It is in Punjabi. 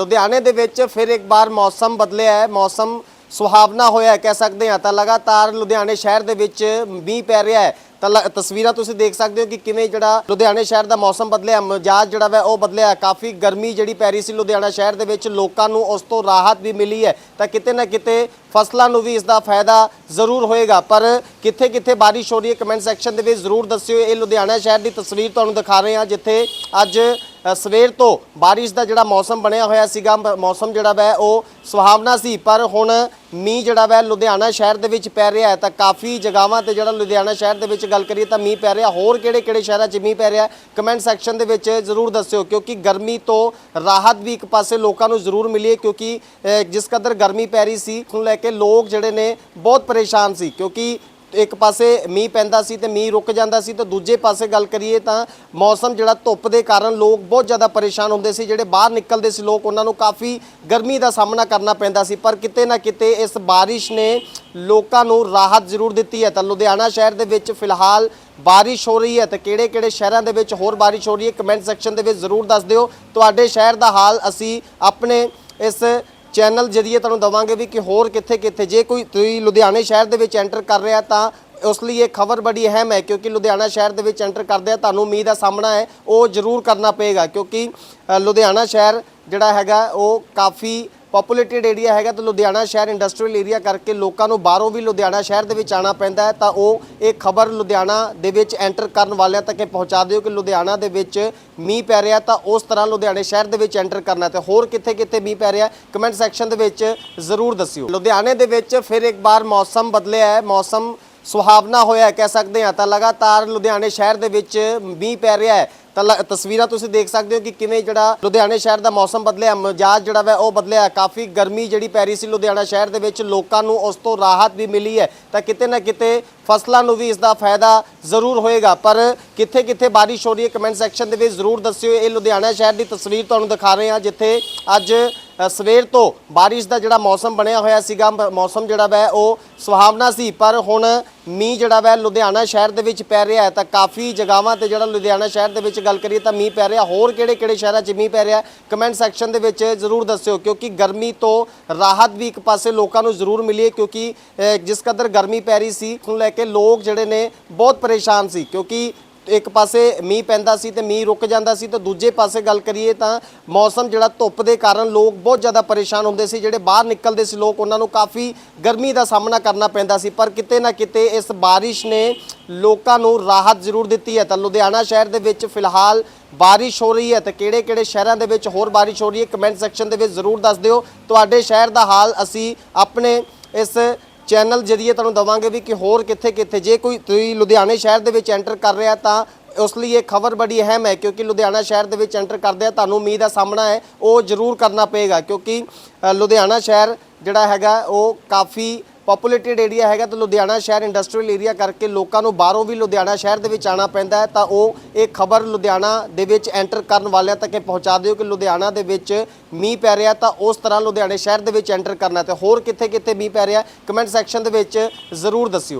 ਲੁਧਿਆਣੇ ਦੇ ਵਿੱਚ ਫਿਰ ਇੱਕ ਵਾਰ ਮੌਸਮ ਬਦਲਿਆ ਹੈ, ਮੌਸਮ ਸੁਹਾਵਣਾ ਹੋਇਆ ਕਹਿ ਸਕਦੇ ਹਾਂ। ਤਾਂ ਲਗਾਤਾਰ ਲੁਧਿਆਣੇ ਸ਼ਹਿਰ ਦੇ ਵਿੱਚ ਮੀਂਹ ਪੈ ਰਿਹਾ ਹੈ। ਤਾਂ ਲ- ਤਸਵੀਰਾਂ ਤੁਸੀਂ ਦੇਖ ਸਕਦੇ ਹੋ ਕਿ ਕਿਵੇਂ ਜਿਹੜਾ ਲੁਧਿਆਣੇ ਸ਼ਹਿਰ ਦਾ ਮੌਸਮ ਬਦਲਿਆ, ਮਜ਼ਾਜ ਜਿਹੜਾ ਵਾ ਉਹ ਬਦਲਿਆ ਕਾਫੀ ਗਰਮੀ ਜਿਹੜੀ ਪੈ ਰਹੀ ਸੀ ਲੁਧਿਆਣਾ ਸ਼ਹਿਰ ਦੇ ਵਿੱਚ, ਲੋਕਾਂ ਨੂੰ ਉਸ ਤੋਂ ਰਾਹਤ ਵੀ ਮਿਲੀ ਹੈ। ਤਾਂ ਕਿਤੇ ਨਾ ਕਿਤੇ ਫਸਲਾਂ ਨੂੰ ਵੀ ਇਸ ਦਾ ਫਾਇਦਾ ਜ਼ਰੂਰ ਹੋਏਗਾ। ਪਰ ਕਿੱਥੇ ਕਿੱਥੇ ਬਾਰਿਸ਼ ਹੋ ਰਹੀ ਹੈ, ਕਮੈਂਟ ਸੈਕਸ਼ਨ ਦੇ ਵਿੱਚ ਜ਼ਰੂਰ ਦੱਸਿਓ। ਇਹ ਲੁਧਿਆਣਾ ਸ਼ਹਿਰ ਦੀ ਤਸਵੀਰ ਤੁਹਾਨੂੰ ਦਿਖਾ ਰਹੇ ਹਾਂ, ਜਿੱਥੇ ਅੱਜ ਸਵੇਰ ਤੋਂ ਬਾਰਿਸ਼ ਦਾ ਜਿਹੜਾ ਮੌਸਮ ਬਣਿਆ ਹੋਇਆ ਸੀਗਾ, ਮ- ਮੌਸਮ ਜਿਹੜਾ ਵੈ, ਉਹ ਸੁਹਾਵਣਾ ਸੀ, ਪਰ ਹੁਣ ਮੀਂਹ ਜਿਹੜਾ ਵੈ, ਲੁਧਿਆਣਾ ਸ਼ਹਿਰ ਦੇ ਵਿੱਚ ਪੈ ਰਿਹਾ ਹੈ, ਤਾਂ ਕਾਫੀ ਜਗ੍ਹਾਵਾਂ ਤੇ ਜਿਹੜਾ ਲੁਧਿਆਣਾ ਸ਼ਹਿਰ ਦੇ ਵਿੱਚ ਗੱਲ ਕਰੀਏ ਤਾਂ ਮੀਂਹ ਪੈ ਰਿਹਾ, ਹੋਰ ਕਿਹੜੇ ਕਿਹੜੇ ਸ਼ਹਿਰਾਂ 'ਚ ਮੀਂਹ ਪੈ ਰਿਹਾ ਕਮੈਂਟ ਸੈਕਸ਼ਨ ਦੇ ਵਿੱਚ ਜ਼ਰੂਰ ਦੱਸਿਓ, ਕਿਉਂਕਿ ਗਰਮੀ ਤੋਂ ਰਾਹਤ ਵੀ ਇੱਕ ਪਾਸੇ ਲੋਕਾਂ ਨੂੰ ਜ਼ਰੂਰ ਮਿਲੀ ਹੈ, ਕਿਉਂਕਿ ਜਿਸ ਕਦਰ ਗਰਮੀ ਪੈ ਰਹੀ ਸੀ ਨੂੰ ਲੈ ਕੇ ਲੋਕ ਜਿਹੜੇ ਨੇ ਬਹੁਤ ਪਰੇਸ਼ਾਨ ਸੀ, ਕਿਉਂਕਿ ਇੱਕ ਪਾਸੇ ਮੀਂਹ ਪੈਂਦਾ ਸੀ ਤੇ ਮੀਂਹ ਰੁਕ ਜਾਂਦਾ ਸੀ ਤੇ ਦੂਜੇ ਪਾਸੇ ਗੱਲ ਕਰੀਏ ਤਾਂ ਮੌਸਮ ਜਿਹੜਾ ਧੁੱਪ ਦੇ ਕਾਰਨ ਲੋਕ ਬਹੁਤ ਜ਼ਿਆਦਾ ਪਰੇਸ਼ਾਨ ਹੁੰਦੇ ਸੀ, ਜਿਹੜੇ ਬਾਹਰ ਨਿਕਲਦੇ ਸੀ ਲੋਕ ਉਹਨਾਂ ਨੂੰ ਕਾਫੀ ਗਰਮੀ ਦਾ ਸਾਹਮਣਾ ਕਰਨਾ ਪੈਂਦਾ ਸੀ, ਪਰ ਕਿਤੇ ਨਾ ਕਿਤੇ ਇਸ ਬਾਰਿਸ਼ ਨੇ ਲੋਕਾਂ ਨੂੰ ਰਾਹਤ ਜ਼ਰੂਰ ਦਿੱਤੀ ਹੈ ਤਾਂ ਲੁਧਿਆਣਾ ਸ਼ਹਿਰ ਦੇ ਵਿੱਚ ਫਿਲਹਾਲ ਬਾਰਿਸ਼ ਹੋ ਰਹੀ ਹੈ ਤੇ ਕਿਹੜੇ ਕਿਹੜੇ ਸ਼ਹਿਰਾਂ ਦੇ ਵਿੱਚ ਹੋਰ ਬਾਰਿਸ਼ ਹੋ ਰਹੀ ਹੈ, ਕਮੈਂਟ ਸੈਕਸ਼ਨ ਦੇ ਵਿੱਚ ਜ਼ਰੂਰ ਦੱਸ ਦਿਓ। ਤੁਹਾਡੇ ਸ਼ਹਿਰ ਦਾ ਹਾਲ ਅਸੀਂ ਆਪਣੇ ਇਸ ਚੈਨਲ ਜਰੀਏ ਤੁਹਾਨੂੰ ਦਵਾਂਗੇ ਵੀ ਕਿ ਹੋਰ ਕਿੱਥੇ ਕਿੱਥੇ, ਜੇ ਕੋਈ ਤੁਸੀਂ ਲੁਧਿਆਣੇ ਸ਼ਹਿਰ ਦੇ ਵਿੱਚ ਐਂਟਰ ਕਰ ਰਿਹਾ ਤਾਂ ਉਸ ਲਈ ਇਹ ਖਬਰ ਬੜੀ ਅਹਿਮ ਹੈ, ਕਿਉਂਕਿ ਲੁਧਿਆਣਾ ਸ਼ਹਿਰ ਦੇ ਵਿੱਚ ਐਂਟਰ ਕਰਦੇ ਆ, ਤੁਹਾਨੂੰ ਮੀਂਹ ਦਾ ਸਾਹਮਣਾ ਹੈ, ਉਹ ਜ਼ਰੂਰ ਕਰਨਾ ਪਏਗਾ, ਕਿਉਂਕਿ ਲੁਧਿਆਣਾ ਸ਼ਹਿਰ ਜਿਹੜਾ ਹੈਗਾ, ਉਹ ਕਾਫੀ ਪੋਪੂਲੇਟਿਡ ਏਰੀਆ ਹੈਗਾ ਤੇ ਲੁਧਿਆਣਾ ਸ਼ਹਿਰ ਇੰਡਸਟਰੀਅਲ ਏਰੀਆ ਕਰਕੇ ਲੋਕਾਂ ਨੂੰ ਬਾਹਰੋਂ ਵੀ ਲੁਧਿਆਣਾ ਸ਼ਹਿਰ ਦੇ ਵਿੱਚ ਆਣਾ ਪੈਂਦਾ ਹੈ, ਤਾਂ ਉਹ ਇਹ ਖਬਰ ਲੁਧਿਆਣਾ ਦੇ ਵਿੱਚ ਐਂਟਰ ਕਰਨ ਵਾਲਿਆਂ ਤੱਕ ਇਹ ਪਹੁੰਚਾ ਦਿਓ ਕਿ ਲੁਧਿਆਣਾ ਦੇ ਵਿੱਚ ਮੀਂਹ ਪੈ ਰਿਹਾ ਤਾਂ ਉਸ ਤਰ੍ਹਾਂ ਲੁਧਿਆਣੇ ਸ਼ਹਿਰ ਦੇ ਵਿੱਚ ਐਂਟਰ ਕਰਨਾ ਤੇ ਹੋਰ ਕਿੱਥੇ ਕਿੱਥੇ ਮੀਂਹ ਪੈ ਰਿਹਾ ਕਮੈਂਟ ਸੈਕਸ਼ਨ ਦੇ ਵਿੱਚ ਜ਼ਰੂਰ ਦੱਸਿਓ। ਲੁਧਿਆਣੇ ਦੇ ਵਿੱਚ ਫਿਰ ਇੱਕ ਵਾਰ ਮੌਸਮ ਬਦਲਿਆ ਹੈ, ਮੌਸਮ ਸੁਹਾਵਣਾ ਹੋਇਆ ਕਹਿ ਸਕਦੇ ਹਾਂ। ਤਾਂ ਲਗਾਤਾਰ ਲੁਧਿਆਣੇ ਸ਼ਹਿਰ ਦੇ ਵਿੱਚ ਮੀਂਹ ਪੈ ਰਿਹਾ ਹੈ। ਤਾਂ ਲ- ਤਸਵੀਰਾਂ ਤੁਸੀਂ ਦੇਖ ਸਕਦੇ ਹੋ ਕਿ ਕਿਵੇਂ ਜਿਹੜਾ ਲੁਧਿਆਣੇ ਸ਼ਹਿਰ ਦਾ ਮੌਸਮ ਬਦਲਿਆ। ਮਜ਼ਾਜ ਜਿਹੜਾ ਵਾ, ਉਹ ਬਦਲਿਆ। ਕਾਫੀ ਗਰਮੀ ਜਿਹੜੀ ਪੈ ਰਹੀ ਸੀ ਲੁਧਿਆਣਾ ਸ਼ਹਿਰ ਦੇ ਵਿੱਚ, ਲੋਕਾਂ ਨੂੰ ਉਸ ਤੋਂ ਰਾਹਤ ਵੀ ਮਿਲੀ ਹੈ। ਤਾਂ ਕਿਤੇ ਨਾ ਕਿਤੇ ਫਸਲਾਂ ਨੂੰ ਵੀ ਇਸ ਦਾ ਫਾਇਦਾ ਜ਼ਰੂਰ ਹੋਏਗਾ। ਪਰ ਕਿੱਥੇ ਕਿੱਥੇ ਬਾਰਿਸ਼ ਹੋ ਰਹੀ ਹੈ, ਕਮੈਂਟ ਸੈਕਸ਼ਨ ਦੇ ਵਿੱਚ ਜ਼ਰੂਰ ਦੱਸਿਓ। ਇਹ ਲੁਧਿਆਣਾ ਸ਼ਹਿਰ ਦੀ ਤਸਵੀਰ ਤੁਹਾਨੂੰ ਦਿਖਾ ਰਹੇ ਹਾਂ, ਜਿੱਥੇ ਅੱਜ ਸਵੇਰ ਤੋਂ ਬਾਰਿਸ਼ ਦਾ ਜਿਹੜਾ ਮੌਸਮ ਬਣਿਆ ਹੋਇਆ ਸੀਗਾ ਮੌਸਮ ਜਿਹੜਾ ਵੈ, ਉਹ ਸੁਹਾਵਣਾ ਸੀ, ਪਰ ਹੁਣ ਮੀਂਹ ਜਿਹੜਾ ਵੈ, ਲੁਧਿਆਣਾ ਸ਼ਹਿਰ ਦੇ ਵਿੱਚ ਪੈ ਰਿਹਾ ਹੈ, ਤਾਂ ਕਾਫੀ ਜਗ੍ਹਾਵਾਂ ਤੇ ਜਿਹੜਾ ਲੁਧਿਆਣਾ ਸ਼ਹਿਰ ਦੇ ਵਿੱਚ ਗੱਲ ਕਰੀਏ ਤਾਂ ਮੀਂਹ ਪੈ ਰਿਹਾ, ਹੋਰ ਕਿਹੜੇ ਕਿਹੜੇ ਸ਼ਹਿਰਾਂ 'ਚ ਮੀਂਹ ਪੈ ਰਿਹਾ ਕਮੈਂਟ ਸੈਕਸ਼ਨ ਦੇ ਵਿੱਚ ਜ਼ਰੂਰ ਦੱਸਿਓ, ਕਿਉਂਕਿ ਗਰਮੀ ਤੋਂ ਰਾਹਤ ਵੀ ਇੱਕ ਪਾਸੇ ਲੋਕਾਂ ਨੂੰ ਜ਼ਰੂਰ ਮਿਲੀ ਹੈ, ਕਿਉਂਕਿ ਜਿਸ ਕਦਰ ਗਰਮੀ ਪੈ ਰਹੀ ਸੀ, ਨੂੰ ਲੈ ਕੇ ਲੋਕ ਜਿਹੜੇ ਨੇ ਬਹੁਤ ਪਰੇਸ਼ਾਨ ਸੀ, ਕਿਉਂਕਿ ਇੱਕ ਪਾਸੇ ਮੀਂਹ ਪੈਂਦਾ ਸੀ ਤੇ ਮੀਂਹ ਰੁਕ ਜਾਂਦਾ ਸੀ ਤੇ ਦੂਜੇ ਪਾਸੇ ਗੱਲ ਕਰੀਏ ਤਾਂ ਮੌਸਮ ਜਿਹੜਾ ਧੁੱਪ ਦੇ ਕਾਰਨ ਲੋਕ ਬਹੁਤ ਜ਼ਿਆਦਾ ਪਰੇਸ਼ਾਨ ਹੁੰਦੇ ਸੀ, ਜਿਹੜੇ ਬਾਹਰ ਨਿਕਲਦੇ ਸੀ ਲੋਕ, ਉਹਨਾਂ ਨੂੰ ਕਾਫੀ ਗਰਮੀ ਦਾ ਸਾਹਮਣਾ ਕਰਨਾ ਪੈਂਦਾ ਸੀ। ਪਰ ਕਿਤੇ ਨਾ ਕਿਤੇ ਇਸ ਬਾਰਿਸ਼ ਨੇ ਲੋਕਾਂ ਨੂੰ ਰਾਹਤ ਜ਼ਰੂਰ ਦਿੱਤੀ ਹੈ। ਤਾਂ ਲੁਧਿਆਣਾ ਸ਼ਹਿਰ ਦੇ ਵਿੱਚ ਫਿਲਹਾਲ ਬਾਰਿਸ਼ ਹੋ ਰਹੀ ਹੈ ਤੇ ਕਿਹੜੇ ਕਿਹੜੇ ਸ਼ਹਿਰਾਂ ਦੇ ਵਿੱਚ ਹੋਰ ਬਾਰਿਸ਼ ਹੋ ਰਹੀ ਹੈ, ਕਮੈਂਟ ਸੈਕਸ਼ਨ ਦੇ ਵਿੱਚ ਜ਼ਰੂਰ ਦੱਸ ਦਿਓ। ਤੁਹਾਡੇ ਸ਼ਹਿਰ ਦਾ ਹਾਲ ਅਸੀਂ ਆਪਣੇ ਇਸ ਚੈਨਲ ਜਰੀਏ ਤੁਹਾਨੂੰ ਦਵਾਂਗੇ ਵੀ ਕਿ ਹੋਰ ਕਿੱਥੇ ਕਿੱਥੇ, ਜੇ ਕੋਈ ਤੁਸੀਂ ਲੁਧਿਆਣੇ ਸ਼ਹਿਰ ਦੇ ਵਿੱਚ ਐਂਟਰ ਕਰ ਰਿਹਾ ਤਾਂ ਉਸ ਲਈ ਇਹ ਖਬਰ ਬੜੀ ਅਹਿਮ ਹੈ ਕਿਉਂਕਿ ਲੁਧਿਆਣਾ ਸ਼ਹਿਰ ਦੇ ਵਿੱਚ ਐਂਟਰ ਕਰਦੇ ਆ, ਤੁਹਾਨੂੰ ਮੀਂਹ ਦਾ ਸਾਹਮਣਾ ਹੈ, ਉਹ ਜ਼ਰੂਰ ਕਰਨਾ ਪਏਗਾ ਕਿਉਂਕਿ ਲੁਧਿਆਣਾ ਸ਼ਹਿਰ ਜਿਹੜਾ ਹੈਗਾ ਉਹ ਕਾਫੀ ਪੋਪੂਲੇਟਿਡ ਏਰੀਆ ਹੈਗਾ ਤੇ ਲੁਧਿਆਣਾ ਸ਼ਹਿਰ ਇੰਡਸਟਰੀਅਲ ਏਰੀਆ ਕਰਕੇ ਲੋਕਾਂ ਨੂੰ ਬਾਹਰੋਂ ਵੀ ਲੁਧਿਆਣਾ ਸ਼ਹਿਰ ਦੇ ਵਿੱਚ ਆਣਾ ਪੈਂਦਾ ਹੈ। ਤਾਂ ਉਹ ਇਹ ਖਬਰ ਲੁਧਿਆਣਾ ਦੇ ਵਿੱਚ ਐਂਟਰ ਕਰਨ ਵਾਲਿਆਂ ਤੱਕ ਇਹ ਪਹੁੰਚਾ ਦਿਓ ਕਿ ਲੁਧਿਆਣਾ ਦੇ ਵਿੱਚ ਮੀਂਹ ਪੈ ਰਿਹਾ ਤਾਂ ਉਸ ਤਰ੍ਹਾਂ ਲੁਧਿਆਣੇ ਸ਼ਹਿਰ ਦੇ ਵਿੱਚ ਐਂਟਰ ਕਰਨਾ ਤੇ ਹੋਰ ਕਿੱਥੇ ਕਿੱਥੇ ਮੀਂਹ ਪੈ ਰਿਹਾ ਕਮੈਂਟ ਸੈਕਸ਼ਨ ਦੇ ਵਿੱਚ ਜ਼ਰੂਰ ਦੱਸਿਓ।